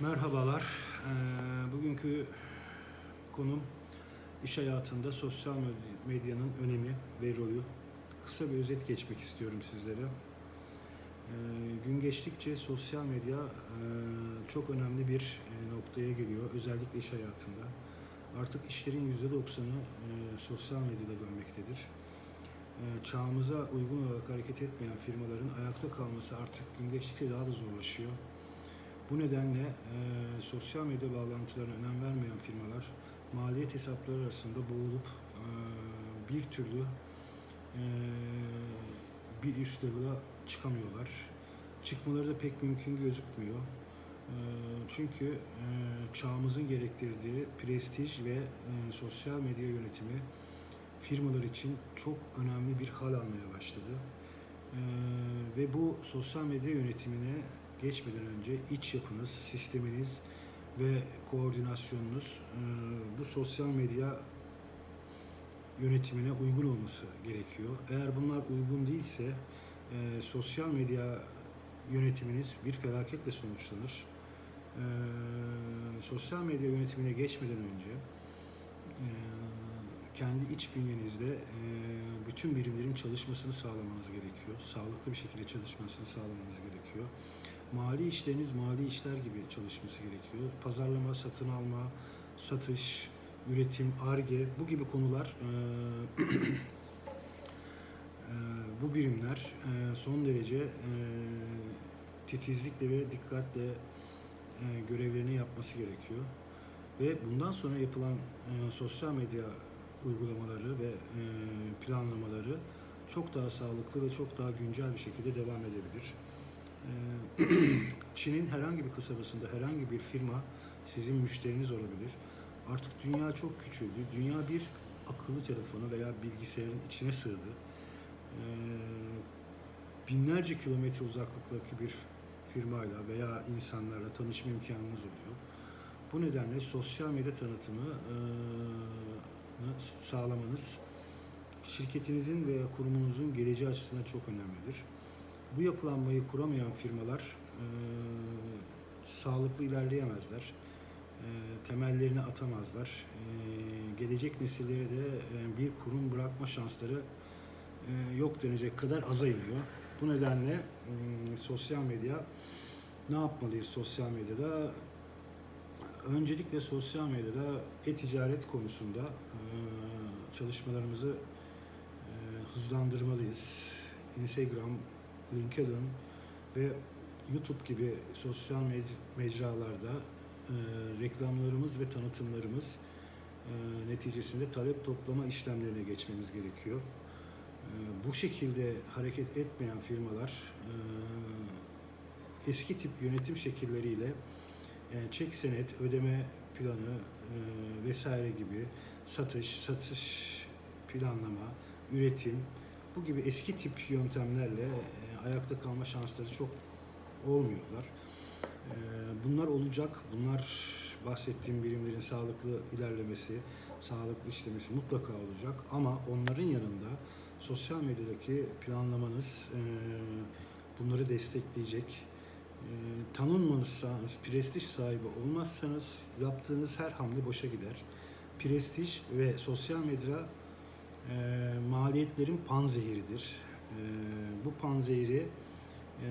Merhabalar. Ee, Bugünkü konum iş hayatında sosyal med- medyanın önemi ve rolü. Kısa bir özet geçmek istiyorum sizlere. Ee, Gün geçtikçe sosyal medya e, çok önemli bir e, noktaya geliyor. Özellikle iş hayatında. Artık işlerin %90'ı e, sosyal medyada dönmektedir. E, Çağımıza uygun olarak hareket etmeyen firmaların ayakta kalması artık gün geçtikçe daha da zorlaşıyor. Bu nedenle e, sosyal medya bağlantılarına önem vermeyen firmalar maliyet hesapları arasında boğulup e, bir türlü e, bir üst level'a çıkamıyorlar. Çıkmaları da pek mümkün gözükmüyor. E, çünkü e, çağımızın gerektirdiği prestij ve e, sosyal medya yönetimi firmalar için çok önemli bir hal almaya başladı. Ve bu sosyal medya yönetimine geçmeden önce iç yapınız, sisteminiz ve koordinasyonunuz e, bu sosyal medya yönetimine uygun olması gerekiyor. Eğer bunlar uygun değilse e, sosyal medya yönetiminiz bir felaketle sonuçlanır. E, sosyal medya yönetimine geçmeden önce kendi iç bünyenizde bütün birimlerin çalışmasını sağlamanız gerekiyor. Sağlıklı bir şekilde çalışmasını sağlamanız gerekiyor. Mali işleriniz mali işler gibi çalışması gerekiyor. Pazarlama, satın alma, satış, üretim, arge bu gibi konular bu birimler son derece titizlikle ve dikkatle görevlerini yapması gerekiyor. Ve bundan sonra yapılan sosyal medya uygulamaları ve planlamaları çok daha sağlıklı ve çok daha güncel bir şekilde devam edebilir. E, Çin'in herhangi bir kasabasında herhangi bir firma sizin müşteriniz olabilir. Artık dünya çok küçüldü. Dünya bir akıllı telefonu veya bilgisayarın içine sığdı. E, binlerce kilometre uzaklıktaki bir firmayla veya insanlarla tanışma imkanınız oluyor. Bu nedenle sosyal medya tanıtımı e, sağlamanız şirketinizin veya kurumunuzun geleceği açısından çok önemlidir. Bu yapılanmayı kuramayan firmalar e, sağlıklı ilerleyemezler. E, temellerini atamazlar. E, gelecek nesillere de e, bir kurum bırakma şansları e, yok denecek kadar aza iniyor. Bu nedenle e, sosyal medya ne yapmalıyız sosyal medyada? Öncelikle sosyal medyada e-ticaret konusunda e, çalışmalarımızı e, hızlandırmalıyız. Instagram, LinkedIn ve YouTube gibi sosyal mecralarda e, reklamlarımız ve tanıtımlarımız e, neticesinde talep toplama işlemlerine geçmemiz gerekiyor. E, bu şekilde hareket etmeyen firmalar e, eski tip yönetim şekilleriyle e, çek senet, ödeme planı e, vesaire gibi satış, satış planlama, üretim bu gibi eski tip yöntemlerle e, ayakta kalma şansları çok olmuyorlar. E, bunlar olacak. Bunlar bahsettiğim birimlerin sağlıklı ilerlemesi, sağlıklı işlemesi mutlaka olacak. Ama onların yanında sosyal medyadaki planlamanız e, bunları destekleyecek. E, tanınmazsanız, prestij sahibi olmazsanız yaptığınız her hamle boşa gider. Prestij ve sosyal medya e, maliyetlerin panzehiridir. E, bu panzehiri e,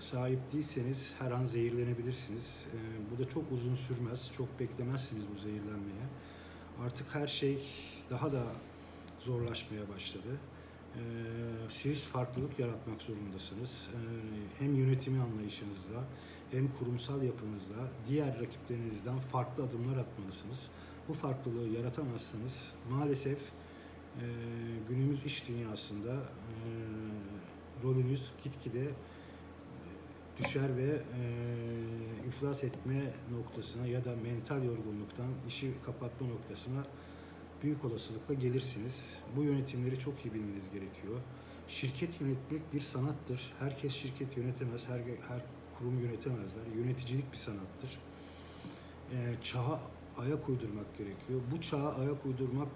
sahip değilseniz her an zehirlenebilirsiniz. E, bu da çok uzun sürmez, çok beklemezsiniz bu zehirlenmeye. Artık her şey daha da zorlaşmaya başladı. E, siz farklılık yaratmak zorundasınız. E, hem yönetimi anlayışınızda hem kurumsal yapınızda diğer rakiplerinizden farklı adımlar atmalısınız. Bu farklılığı yaratamazsanız maalesef e, günümüz iş dünyasında e, rolünüz gitgide e, düşer ve e, iflas etme noktasına ya da mental yorgunluktan işi kapatma noktasına büyük olasılıkla gelirsiniz. Bu yönetimleri çok iyi bilmeniz gerekiyor. Şirket yönetmek bir sanattır. Herkes şirket yönetemez, her, her kurum yönetemezler. Yöneticilik bir sanattır. E, çağa ayak uydurmak gerekiyor. Bu çağa ayak uydurmak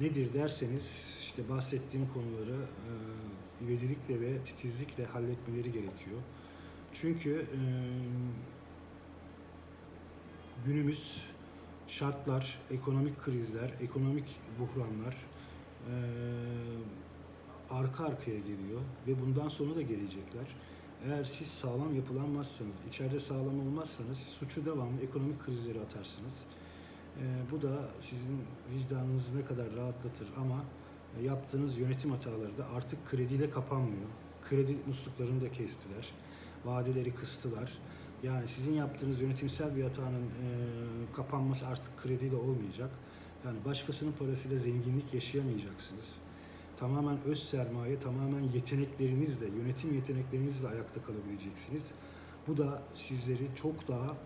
nedir derseniz işte bahsettiğim konuları e, ivedilikle ve titizlikle halletmeleri gerekiyor. Çünkü e, günümüz şartlar, ekonomik krizler, ekonomik buhranlar eee, arka arkaya geliyor ve bundan sonra da gelecekler. Eğer siz sağlam yapılanmazsanız, içeride sağlam olmazsanız suçu devamlı ekonomik krizlere atarsınız. Eee, bu da sizin vicdanınızı ne kadar rahatlatır ama yaptığınız yönetim hataları da artık krediyle kapanmıyor. Kredi musluklarını da kestiler. Vadeleri kıstılar. Yani sizin yaptığınız yönetimsel bir hatanın eee, kapanması artık krediyle olmayacak. Yani başkasının parasıyla zenginlik yaşayamayacaksınız. Tamamen öz sermaye, tamamen yeteneklerinizle, yönetim yeteneklerinizle ayakta kalabileceksiniz. Bu da sizleri çok daha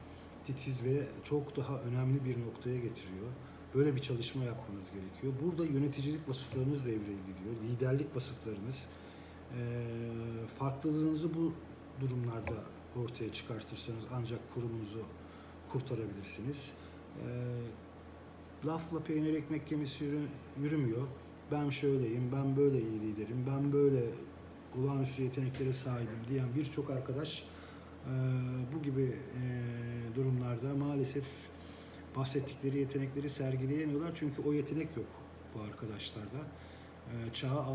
titiz ve çok daha önemli bir noktaya getiriyor. Böyle bir çalışma yapmanız gerekiyor. Burada yöneticilik vasıflarınız devreye giriyor. Liderlik vasıflarınız. Eee, farklılığınızı bu durumlarda ortaya çıkartırsanız ancak kurumunuzu kurtarabilirsiniz. Eee, lafla peynir ekmek gemisi yürü- yürümüyor. Ben şöyleyim, ben böyle iyi liderim, ben böyle olağanüstü yeteneklere sahibim diyen birçok arkadaş bu gibi eee, durumlarda maalesef bahsettikleri yetenekleri sergileyemiyorlar çünkü o yetenek yok bu arkadaşlarda. Eee, çağa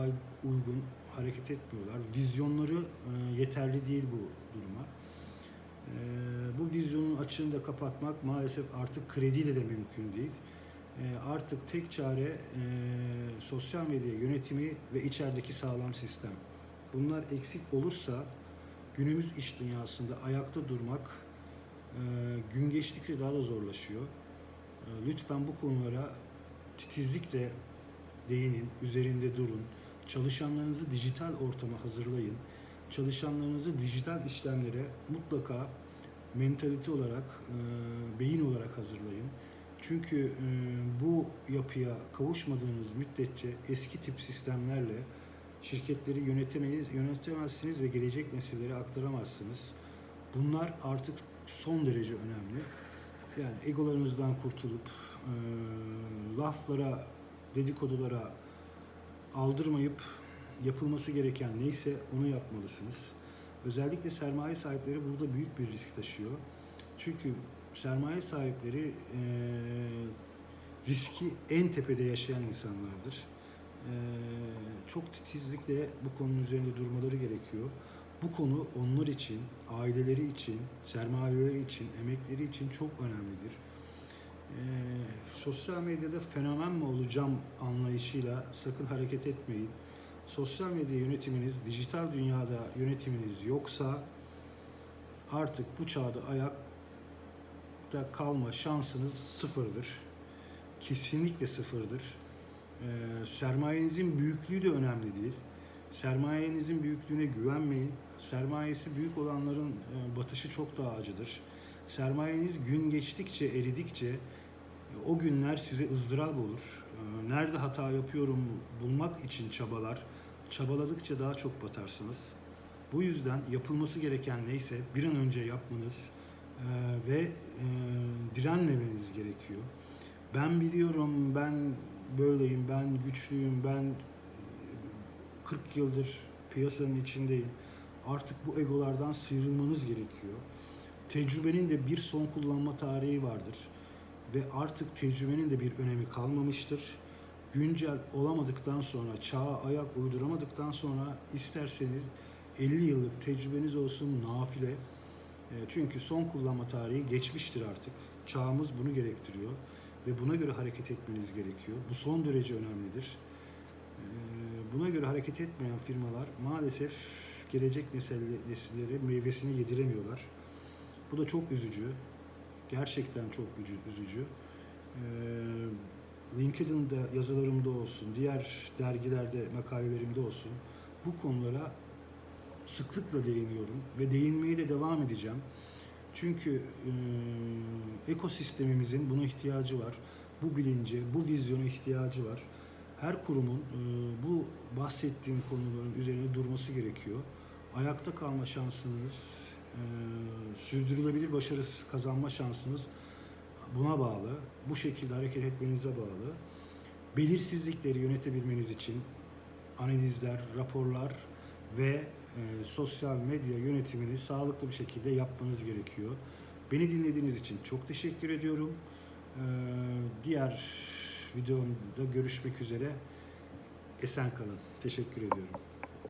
uygun hareket etmiyorlar. Vizyonları eee, yeterli değil bu duruma. Eee, bu vizyonun açığını da kapatmak maalesef artık krediyle de mümkün değil. Artık tek çare eee, sosyal medya yönetimi ve içerideki sağlam sistem. Bunlar eksik olursa günümüz iş dünyasında ayakta durmak eee, gün geçtikçe daha da zorlaşıyor. Eee, Lütfen bu konulara titizlikle değinin, üzerinde durun. Çalışanlarınızı dijital ortama hazırlayın. Çalışanlarınızı dijital işlemlere mutlaka mentalite olarak, eee, beyin olarak hazırlayın. Çünkü bu yapıya kavuşmadığınız müddetçe eski tip sistemlerle şirketleri yönetemeyiz, yönetemezsiniz ve gelecek nesillere aktaramazsınız. Bunlar artık son derece önemli. Yani egolarınızdan kurtulup eee, laflara, dedikodulara aldırmayıp yapılması gereken neyse onu yapmalısınız. Özellikle sermaye sahipleri burada büyük bir risk taşıyor. Çünkü sermaye sahipleri eee, riski en tepede yaşayan insanlardır. Eee, çok titizlikle bu konunun üzerinde durmaları gerekiyor. Bu konu onlar için, aileleri için, sermayeleri için, emekleri için çok önemlidir. Eee, sosyal medyada fenomen mi olacağım anlayışıyla sakın hareket etmeyin. Sosyal medya yönetiminiz, dijital dünyada yönetiminiz yoksa artık bu çağda ayakta kalma şansınız sıfırdır. Kesinlikle sıfırdır. Eee, sermayenizin büyüklüğü de önemli değil. Sermayenizin büyüklüğüne güvenmeyin. Sermayesi büyük olanların e, batışı çok daha acıdır. Sermayeniz gün geçtikçe, eridikçe e, o günler size ızdırap olur. E, Nerede hata yapıyorum bulmak için çabalar. Çabaladıkça daha çok batarsınız. Bu yüzden yapılması gereken neyse bir an önce yapmanız ve direnmemeniz gerekiyor. Ben biliyorum, ben böyleyim, ben güçlüyüm, ben e, 40 yıldır piyasanın içindeyim. Artık bu egolardan sıyrılmanız gerekiyor. Tecrübenin de bir son kullanma tarihi vardır. Ve artık tecrübenin de bir önemi kalmamıştır. Güncel olamadıktan sonra, çağa ayak uyduramadıktan sonra isterseniz 50 yıllık tecrübeniz olsun nafile. E, Çünkü son kullanma tarihi geçmiştir artık. Çağımız bunu gerektiriyor ve buna göre hareket etmeniz gerekiyor. Bu son derece önemlidir. Ee, Buna göre hareket etmeyen firmalar maalesef gelecek nesil- nesillere meyvesini yediremiyorlar. Bu da çok üzücü. Gerçekten çok üzü- üzücü. Ee, LinkedIn'de yazılarımda olsun, diğer dergilerde makalelerimde olsun bu konulara sıklıkla değiniyorum ve değinmeye de devam edeceğim. Çünkü e, ekosistemimizin buna ihtiyacı var. Bu bilince, bu vizyona ihtiyacı var. Her kurumun e, bu bahsettiğim konuların üzerine durması gerekiyor. Ayakta kalma şansınız, e, sürdürülebilir başarı kazanma şansınız buna bağlı. Bu şekilde hareket etmenize bağlı. Belirsizlikleri yönetebilmeniz için analizler, raporlar ve e, sosyal medya yönetimini sağlıklı bir şekilde yapmanız gerekiyor. Beni dinlediğiniz için çok teşekkür ediyorum. Ee, diğer videomda görüşmek üzere. Esen kalın. Teşekkür ediyorum.